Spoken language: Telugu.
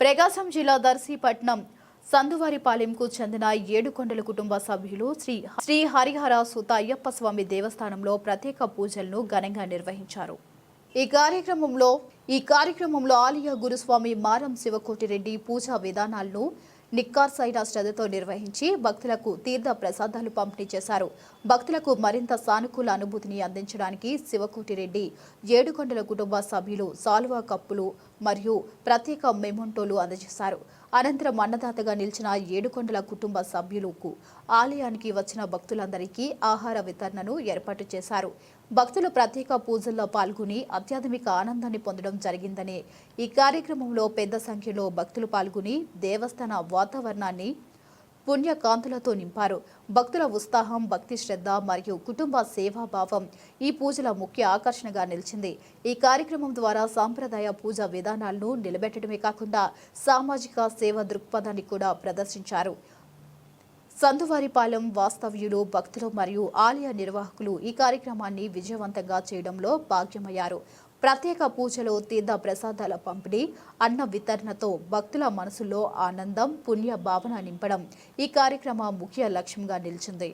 ప్రకాశం జిల్లా దర్శీపట్నం సందువారిపాలెంకు చెందిన ఏడుకొండల కుటుంబ సభ్యులు శ్రీ శ్రీ హరిహర సుత అయ్యప్ప స్వామి దేవస్థానంలో ప్రత్యేక పూజలను ఘనంగా నిర్వహించారు. ఈ కార్యక్రమంలో ఈ కార్యక్రమంలో ఆలయ గురుస్వామి మారం శివకోటిరెడ్డి పూజా విధానాలను నిక్కార్ నిక్కార్సైన శ్రద్ధతో నిర్వహించి భక్తులకు తీర్థ ప్రసాదాలు పంపిణీ చేశారు. భక్తులకు మరింత సానుకూల అనుభూతిని అందించడానికి శివకోటిరెడ్డి ఏడుకొండల కుటుంబ సభ్యులు సాల్వా కప్పులు మరియు ప్రత్యేక మెమోంటోలు అందజేశారు. అనంతరం అన్నదాతగా నిలిచిన ఏడుకొండల కుటుంబ సభ్యులకు ఆలయానికి వచ్చిన భక్తులందరికీ ఆహార వితరణను ఏర్పాటు చేశారు. భక్తులు ప్రత్యేక పూజల్లో పాల్గొని అత్యాధునిక ఆనందాన్ని పొందడం జరిగిందని ఈ కార్యక్రమంలో పెద్ద సంఖ్యలో భక్తులు పాల్గొని దేవస్థాన వాతావరణాన్ని పుణ్యకాంతులతో నింపారు. భక్తుల ఉత్సాహం భక్తి శ్రద్ధ మరియు కుటుంబ సేవాభావం ఈ పూజల ముఖ్య ఆకర్షణగా నిలిచింది. ఈ కార్యక్రమం ద్వారా సాంప్రదాయ పూజా విధానాలను నిలబెట్టడమే కాకుండా సామాజిక సేవ దృక్పథాన్ని కూడా ప్రదర్శించారు. సందువారిపాలెం వాస్తవ్యులు భక్తులు మరియు ఆలయ నిర్వాహకులు ఈ కార్యక్రమాన్ని విజయవంతంగా చేయడంలో భాగ్యమయ్యారు. ప్రత్యేక పూజలు తీర్థ ప్రసాదాల పంపిణీ అన్న వితరణతో భక్తుల మనసులో ఆనందం పుణ్య భావన నింపడం ఈ కార్యక్రమ ముఖ్య లక్ష్యంగా నిలిచింది.